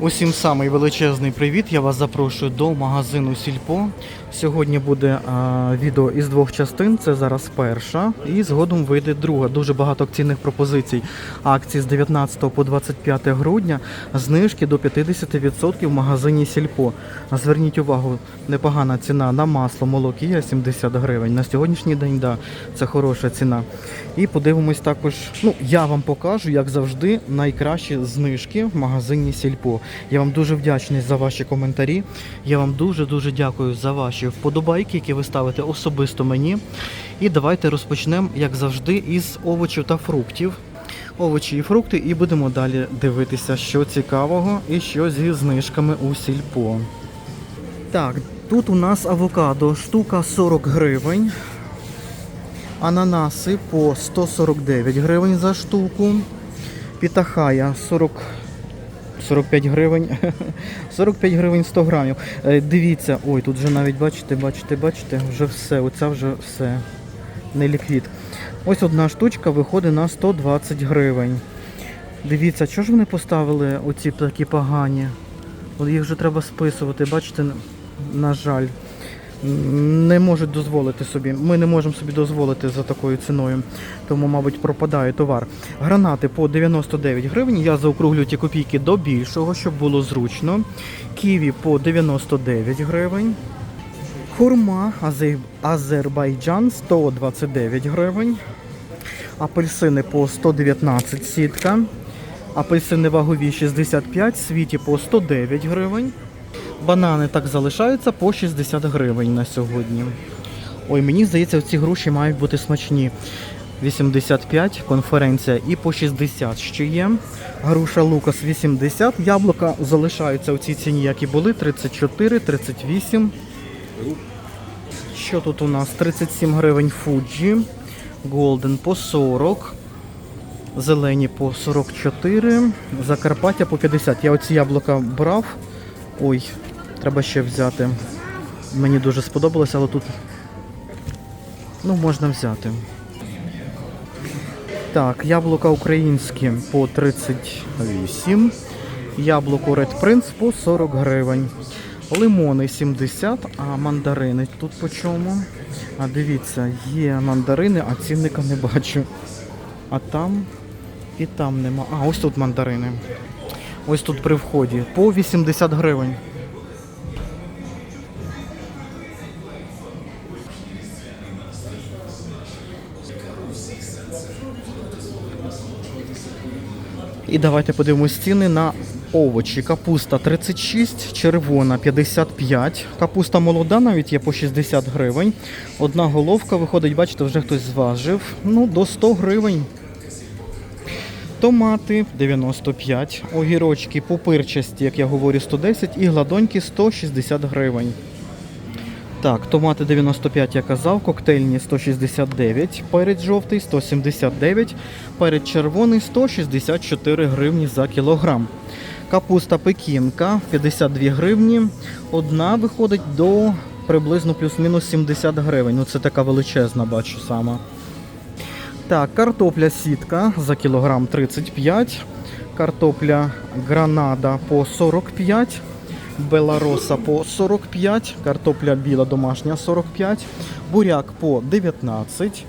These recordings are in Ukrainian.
Усім самий величезний привіт. Я вас запрошую до магазину Сільпо. Сьогодні буде а, відео із двох частин. Це зараз перша, і згодом вийде друга. Дуже багато акційних пропозицій. Акції з 19 по 25 грудня. Знижки до 50% в магазині Сільпо. Зверніть увагу, непогана ціна на масло, молокія 70 гривень. На сьогоднішній день да, це хороша ціна. І подивимось також. Ну, я вам покажу, як завжди, найкращі знижки в магазині Сільпо. Я вам дуже вдячний за ваші коментарі. Я вам дуже дуже дякую за ваші вподобайки, які ви ставите особисто мені. І давайте розпочнемо, як завжди, із овочів та фруктів. Овочі і фрукти, і будемо далі дивитися, що цікавого і що зі знижками у сільпо. Так, тут у нас авокадо, штука 40 гривень. Ананаси по 149 гривень за штуку. Пітахая 40 45 гривень. 45 гривень 100 грамів. Е, Дивіться, ой, тут вже навіть бачите, бачите, бачите, вже все, оця вже все. Не ліквід. Ось одна штучка виходить на 120 гривень. Дивіться, що ж вони поставили оці такі погані? Їх вже треба списувати, бачите, на жаль. Не можуть дозволити собі. Ми не можемо собі дозволити за такою ціною, тому, мабуть, пропадає товар. Гранати по 99 гривень. Я заокруглю ті копійки до більшого, щоб було зручно. Ківі по 99 гривень. Хурма Азербайджан 129 гривень. Апельсини по 119 сітка. Апельсини вагові 65, світі по 109 гривень. Банани так залишаються по 60 гривень на сьогодні. Ой, мені здається, ці груші мають бути смачні. 85 конференція і по 60 ще є. Груша Лукас 80. Яблука залишаються у цій ціні, як і були. 34, 38. Що тут у нас? 37 гривень Фуджі. Голден по 40. Зелені по 44. Закарпаття по 50. Я оці яблука брав. Ой, треба ще взяти. Мені дуже сподобалося, але тут ну, можна взяти. Так, яблука українські по 38. Яблуко Red Prince по 40 гривень. Лимони 70, а мандарини тут по чому? А дивіться, є мандарини, а цінника не бачу. А там і там нема. А, ось тут мандарини. Ось тут при вході. По 80 гривень. І давайте подивимось ціни на овочі. Капуста 36, червона 55. Капуста молода навіть є по 60 гривень. Одна головка виходить, бачите, вже хтось зважив. Ну, до 100 гривень. Томати 95, огірочки пупирчасті, як я говорю, 110 і гладоньки 160 гривень. Так, томати 95, я казав, коктейльні 169, перець жовтий 179, перець червоний 164 гривні за кілограм. Капуста пекінка 52 гривні. Одна виходить до приблизно плюс-мінус 70 гривень. Ну це така величезна, бачу сама. Так, картопля сітка за кілограм 35, картопля гранада по 45, белароса по 45, картопля біла домашня 45, буряк по 19.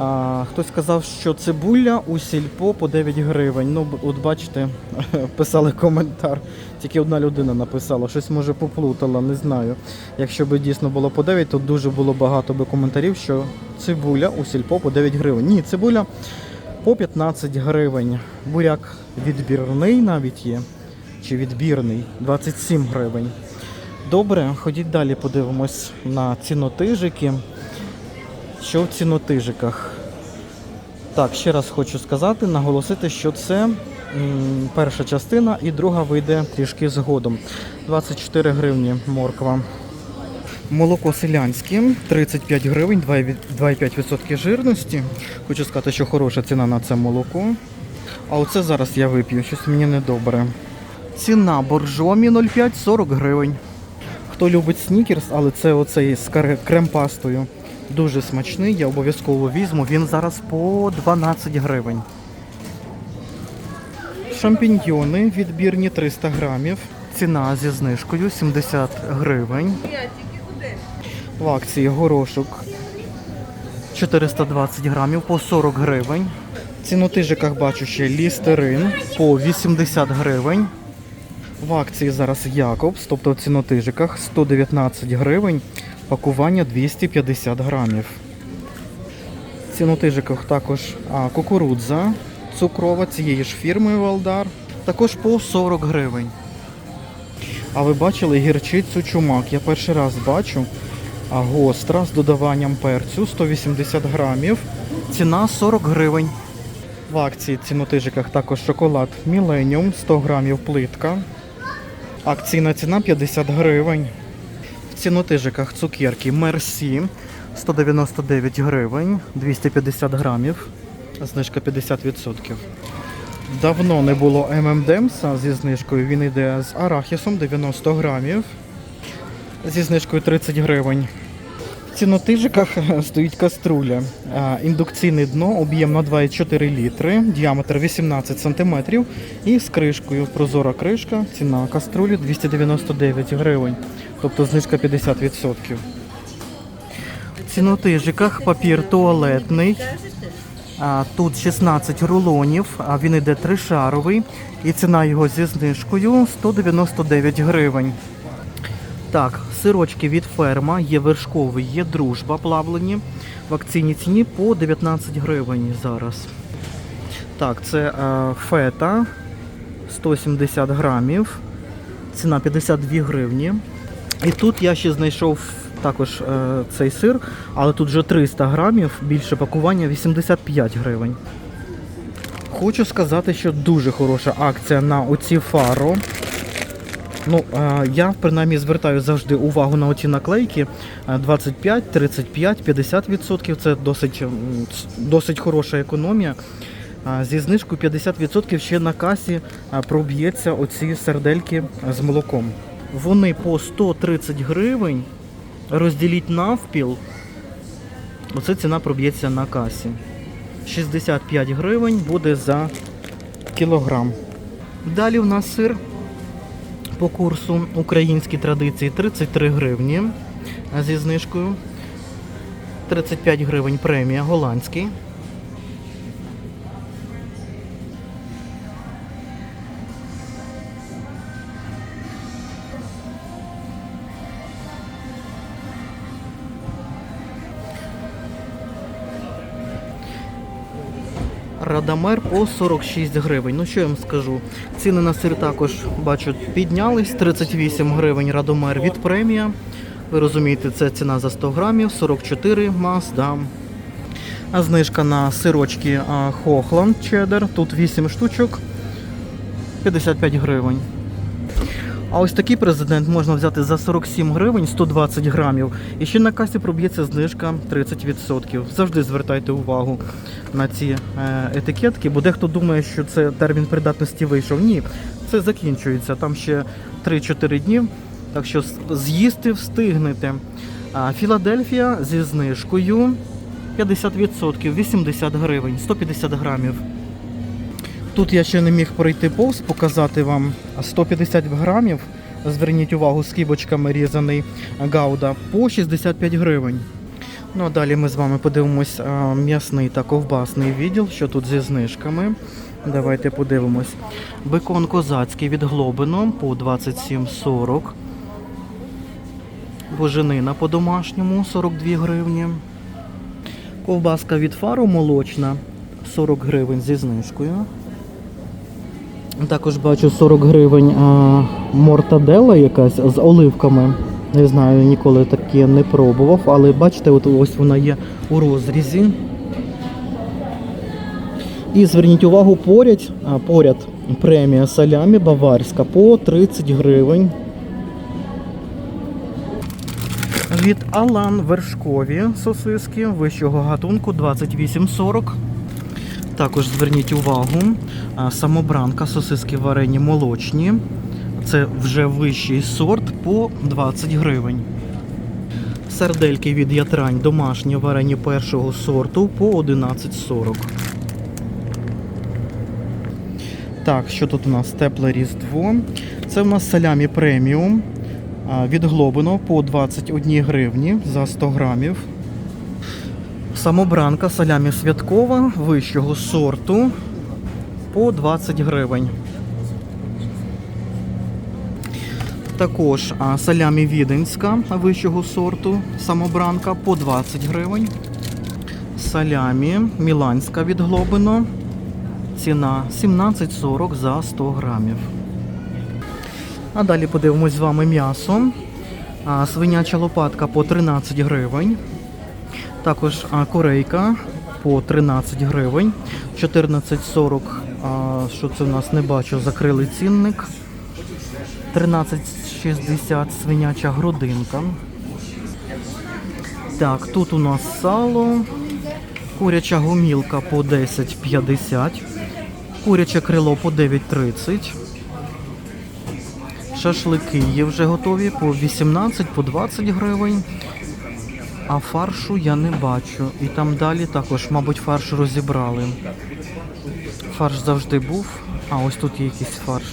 А, хтось сказав, що цибуля у сільпо по 9 гривень. Ну, от бачите, писали коментар. Тільки одна людина написала, щось може поплутала, не знаю. Якщо б дійсно було по 9, то дуже було багато би коментарів, що цибуля у сільпо по 9 гривень. Ні, цибуля по 15 гривень. Буряк відбірний навіть є. Чи відбірний 27 гривень. Добре, ходіть далі, подивимось на цінотижики. Що в цінотижиках? Так, ще раз хочу сказати, наголосити, що це перша частина і друга вийде трішки згодом. 24 гривні морква. Молоко селянське 35 гривень, 2,5 2,5% жирності. Хочу сказати, що хороша ціна на це молоко. А оце зараз я вип'ю, щось мені недобре. Ціна боржомі 0,5 40 гривень. Хто любить снікерс, але це оцей з крем-пастою. Дуже смачний, я обов'язково візьму. Він зараз по 12 гривень. Шампіньйони відбірні 300 грамів. Ціна зі знижкою 70 гривень. В акції горошок 420 грамів по 40 гривень. В цінотижиках бачу ще лістерин по 80 гривень. В акції зараз Якобс, тобто в цінотижиках 119 гривень, пакування 250 грамів. В цінотижиках також а, кукурудза цукрова цієї ж фірми Валдар, також по 40 гривень. А ви бачили гірчицю чумак? Я перший раз бачу. А гостра з додаванням перцю 180 грамів. Ціна 40 гривень. В акції цінотижиках також шоколад Millennium 100 грамів плитка. Акційна ціна 50 гривень. В цінотижиках цукерки Мерсі 199 гривень, 250 грамів. Знижка 50%. Давно не було ММДемса зі знижкою. Він йде з арахісом 90 грамів. Зі знижкою 30 гривень. Цінотижиках стоїть каструля. Індукційне дно, об'єм на 2,4 літри, діаметр 18 см і з кришкою. Прозора кришка, ціна каструлі 299 гривень, тобто знижка 50%. В цінотижиках папір туалетний. Тут 16 рулонів, а він іде тришаровий, і ціна його зі знижкою 199 гривень. Так, сирочки від ферма, є вершковий, є дружба плавлені. В акційній ціні по 19 гривень зараз. Так, це е, фета 170 грамів. Ціна 52 гривні. І тут я ще знайшов також е, цей сир, але тут вже 300 грамів, більше пакування 85 гривень. Хочу сказати, що дуже хороша акція на оці фаро. Ну, я принаймні звертаю завжди увагу на оці наклейки. Е, 25, 35, 50% це досить, досить хороша економія. Зі знижкою 50% ще на касі проб'ється оці сердельки з молоком. Вони по 130 гривень. Розділіть навпіл. Оце ціна проб'ється на касі. 65 гривень буде за кілограм. Далі у нас сир по курсу українські традиції 33 гривні зі знижкою. 35 гривень премія голландський. Радамер по 46 гривень. Ну що я вам скажу? Ціни на сир також бачу піднялись. 38 гривень Радомер від премія. Ви розумієте, це ціна за 100 грамів, 44 Маздам. А знижка на сирочки Хохланд Чеддер. Тут 8 штучок, 55 гривень. А ось такий президент можна взяти за 47 гривень 120 грамів. І ще на касі проб'ється знижка 30%. Завжди звертайте увагу на ці е, етикетки, бо дехто думає, що це термін придатності вийшов. Ні, це закінчується. Там ще 3-4 дні. Так що з'їсти встигнете. А Філадельфія зі знижкою 50%, 80 гривень, 150 грамів. Тут я ще не міг пройти повз, показати вам 150 грамів. Зверніть увагу, з кібочками різаний гауда по 65 гривень. Ну а далі ми з вами подивимось м'ясний та ковбасний відділ, що тут зі знижками. Давайте подивимось. Бекон козацький від Глобино по 27,40. Боженина по-домашньому 42 гривні. Ковбаска від фару молочна 40 гривень зі знижкою. Також бачу 40 гривень а, мортадела якась з оливками. Не знаю, ніколи таке не пробував, але бачите, от ось вона є у розрізі. І зверніть увагу, поряд, а, поряд премія салямі баварська по 30 гривень. Від Алан вершкові сосиски вищого гатунку 28,40. Також зверніть увагу, самобранка, сосиски варені молочні. Це вже вищий сорт по 20 гривень. Сардельки від ятрань домашні варені першого сорту по 11,40. Так, що тут у нас тепле різдво? Це у нас салямі преміум від Глобино по 21 гривні за 100 грамів. Самобранка салямі святкова вищого сорту по 20 гривень. Також салямі віденська вищого сорту самобранка по 20 гривень. Салямі міланська від Глобино. Ціна 17,40 за 100 грамів. А далі подивимось з вами м'ясо. Свиняча лопатка по 13 гривень. Також корейка по 13 гривень. 14,40. а, Що це у нас не бачу, закрили цінник. 13,60 свиняча грудинка. Так, тут у нас сало. Куряча гомілка по 10,50. Куряче крило по 9,30. Шашлики є вже готові по 18, по 20 гривень. А фаршу я не бачу. І там далі також, мабуть, фарш розібрали. Фарш завжди був. А ось тут є якийсь фарш.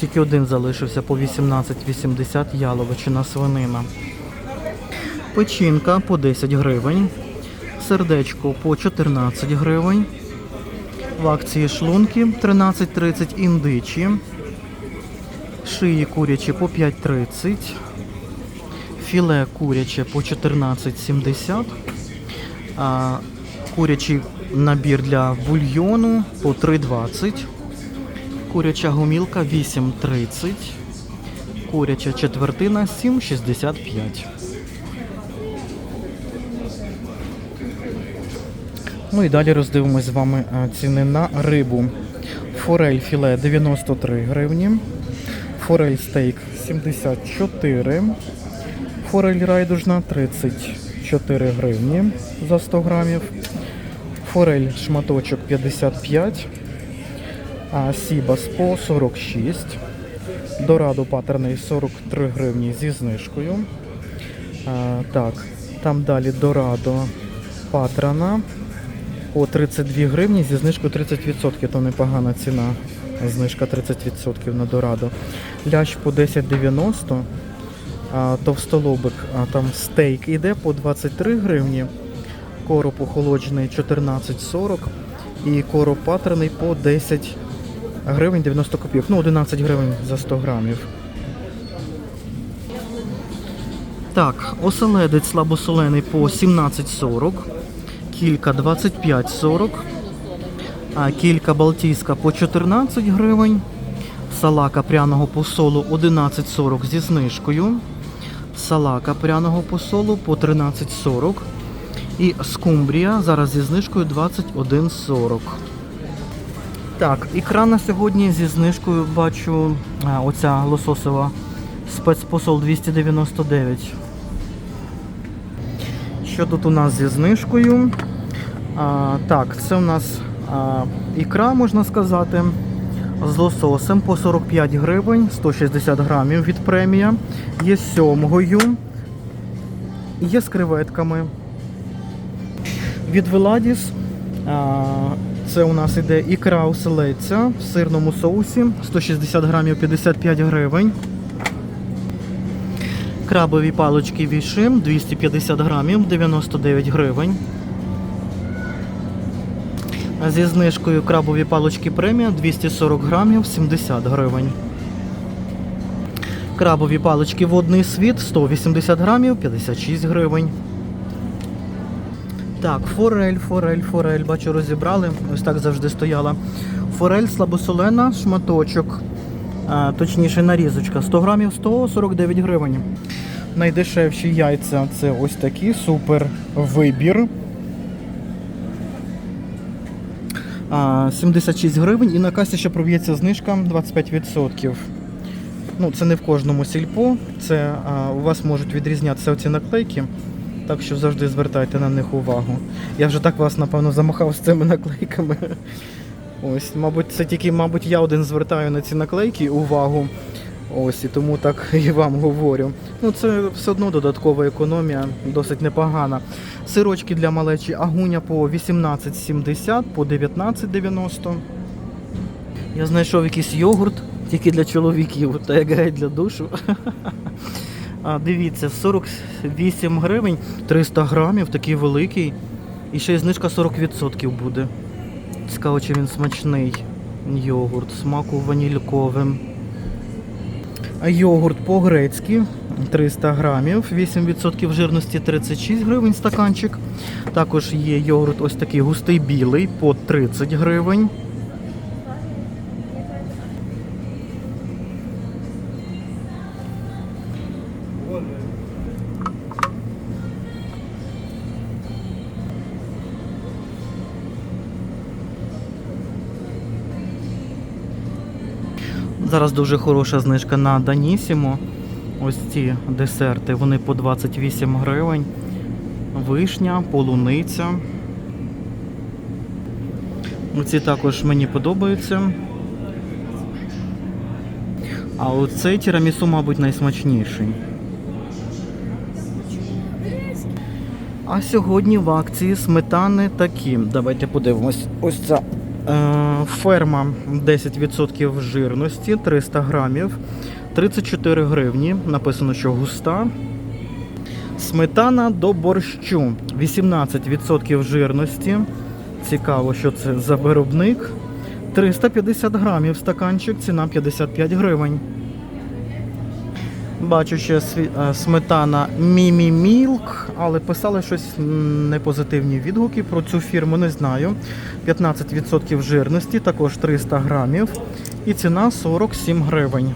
Тільки один залишився по 18,80 яловичина свинина. Печінка по 10 гривень. Сердечко по 14 гривень. В акції шлунки 13,30 індичі. Шиї курячі по 5,30. Філе куряче по 14,70. А, Курячий набір для бульйону по 3,20. Куряча гомілка 8,30. Куряча четвертина 7,65. Ну і далі роздивимось з вами е, ціни на рибу. Форель філе 93 гривні. Форель стейк 74. Форель райдужна 34 гривні за 100 грамів. Форель шматочок 55. А Сібас по 46. Дорадо патерний 43 гривні зі знижкою. А, так, там далі Дорадо патрана по 32 гривні зі знижкою 30%, то непогана ціна. Знижка 30% на Дорадо. Лящ по 10,90. Товстолобик, а там стейк іде по 23 гривні. Короб охолоджений 14,40 і короб патерний по 10 гривень 90 копійок. Ну, 11 гривень за 100 грамів. Так, оселедець слабосолений по 17,40. Кілька 25,40. А кілька балтійська по 14 гривень. Салака пряного посолу 11,40 зі знижкою. Салака пряного посолу по 13,40. І скумбрія зараз зі знижкою 21,40. Так, ікра на сьогодні зі знижкою бачу а, оця лососова спецпосол 299. Що тут у нас зі знижкою? А, так, це у нас а, ікра, можна сказати, з лососем по 45 гривень, 160 грамів від премія. Є з сьомгою. Є з креветками. Від Веладіс це у нас іде ікра оселедця в сирному соусі, 160 грамів 55 гривень. Крабові палички вішим 250 грамів 99 гривень. Зі знижкою крабові палички премія 240 грамів 70 гривень. Крабові палички водний світ 180 грамів 56 гривень. Так, форель, форель, форель, бачу, розібрали. Ось так завжди стояла. Форель слабосолена, шматочок, а, точніше нарізочка, 100 грамів 149 гривень. Найдешевші яйця це ось такі, супер вибір. А, 76 гривень і на касі ще проб'ється знижка 25%. Ну, це не в кожному сільпо, це а, у вас можуть відрізнятися оці наклейки. Так що завжди звертайте на них увагу. Я вже так вас, напевно, замахав з цими наклейками. Ось, мабуть, це тільки, мабуть, я один звертаю на ці наклейки увагу. Ось, і тому так і вам говорю. Ну, це все одно додаткова економія, досить непогана. Сирочки для малечі агуня по 18,70, по 19,90. Я знайшов якийсь йогурт тільки для чоловіків, та як геть для душу. А, дивіться, 48 гривень, 300 грамів, такий великий. І ще й знижка 40% буде. Цікаво, чи він смачний. Йогурт, смаку ванільковим. Йогурт по-грецьки 300 грамів, 8% жирності 36 гривень стаканчик. Також є йогурт ось такий густий білий по 30 гривень. Зараз дуже хороша знижка на Данісімо. Ось ці десерти, вони по 28 гривень. Вишня, полуниця. Оці також мені подобаються. А оцей тірамісу, мабуть, найсмачніший. А сьогодні в акції сметани такі. Давайте подивимось. Ось ця ферма 10% жирності, 300 грамів, 34 гривні. Написано, що густа. Сметана до борщу 18% жирності. Цікаво, що це за виробник. 350 грамів стаканчик, ціна 55 гривень. Бачу ще сметана Мімі Мілк, але писали щось непозитивні відгуки про цю фірму, не знаю. 15% жирності, також 300 грамів. І ціна 47 гривень.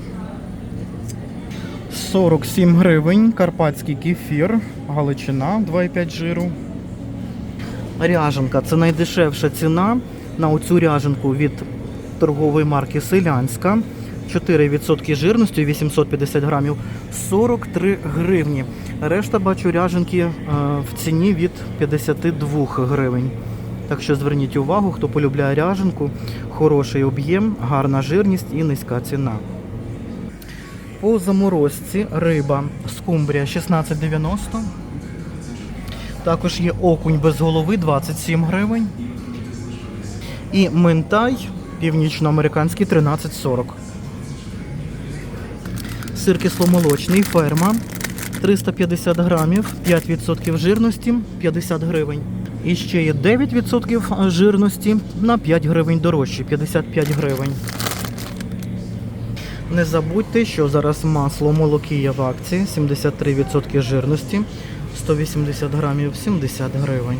47 гривень. Карпатський кефір, Галичина 2,5 жиру. Ряженка це найдешевша ціна на оцю ряженку від торгової марки Селянська. 4% жирності, 850 грамів, 43 гривні. Решта бачу ряженки е, в ціні від 52 гривень. Так що зверніть увагу, хто полюбляє ряженку, хороший об'єм, гарна жирність і низька ціна. По заморозці риба скумбрія 16,90. Також є окунь без голови 27 гривень. І ментай північноамериканський 13,40. Сир кисломолочний ферма 350 грамів, 5% жирності 50 гривень. І ще є 9% жирності на 5 гривень дорожче, 55 гривень. Не забудьте, що зараз масло молокія в акції 73% жирності, 180 грамів 70 гривень.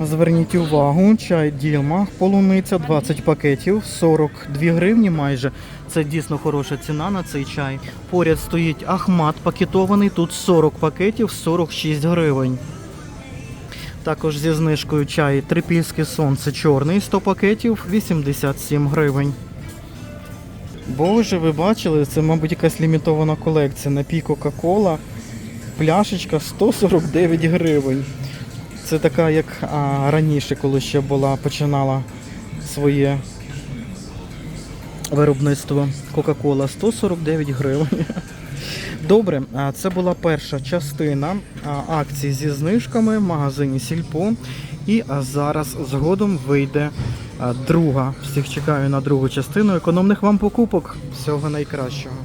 Зверніть увагу, чай Ділма, полуниця 20 пакетів, 42 гривні майже. Це дійсно хороша ціна на цей чай. Поряд стоїть Ахмат пакетований, тут 40 пакетів, 46 гривень. Також зі знижкою чай Трипільське сонце чорний 100 пакетів, 87 гривень. Боже, ви бачили, це, мабуть, якась лімітована колекція. Напій Кока-Кола. Пляшечка 149 гривень. Це така, як а, раніше, коли ще була, починала своє виробництво Кока-Кола 149 гривень. Добре, це була перша частина акції зі знижками в магазині Сільпо. І зараз згодом вийде друга. Всіх чекаю на другу частину економних вам покупок. Всього найкращого.